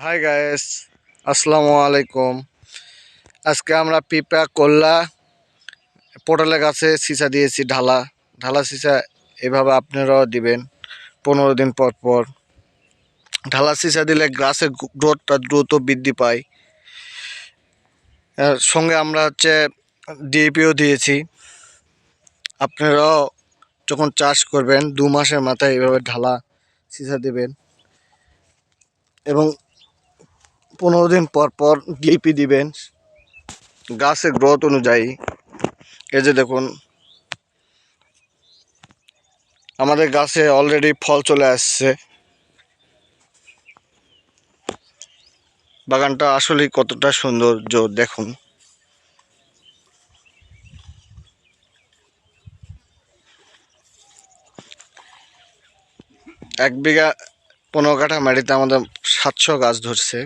High guys আসসালামু আলাইকুম আজকে আমরা পিঁপড়া করলা পটলের গাছে সিসা দিয়েছি, ঢালা। ঢালা সিসা এভাবে আপনারাও দিবেন পনেরো দিন পর পর। ঢালা সিসা দিলে গাছের গ্রোথটা দ্রুত বৃদ্ধি পায়। সঙ্গে আমরা হচ্ছে ডিএপিও দিয়েছি। আপনারাও যখন চাষ করবেন, দু মাসের মাথায় এভাবে ঢালা সিসা দেবেন। এবং পনেরো দিন পর পর ডিপি দিবেন। গাছের গ্রোথ অনুযায়ী। এই যে দেখুন। আমাদের গাছে অলরেডি ফল চলে আসছে। বাগানটা আসলেই কতটা সৌন্দর্য দেখুন। এক বিঘা পনেরো কাঠা মাটিতে আমাদের সাতশো গাছ ধরছে।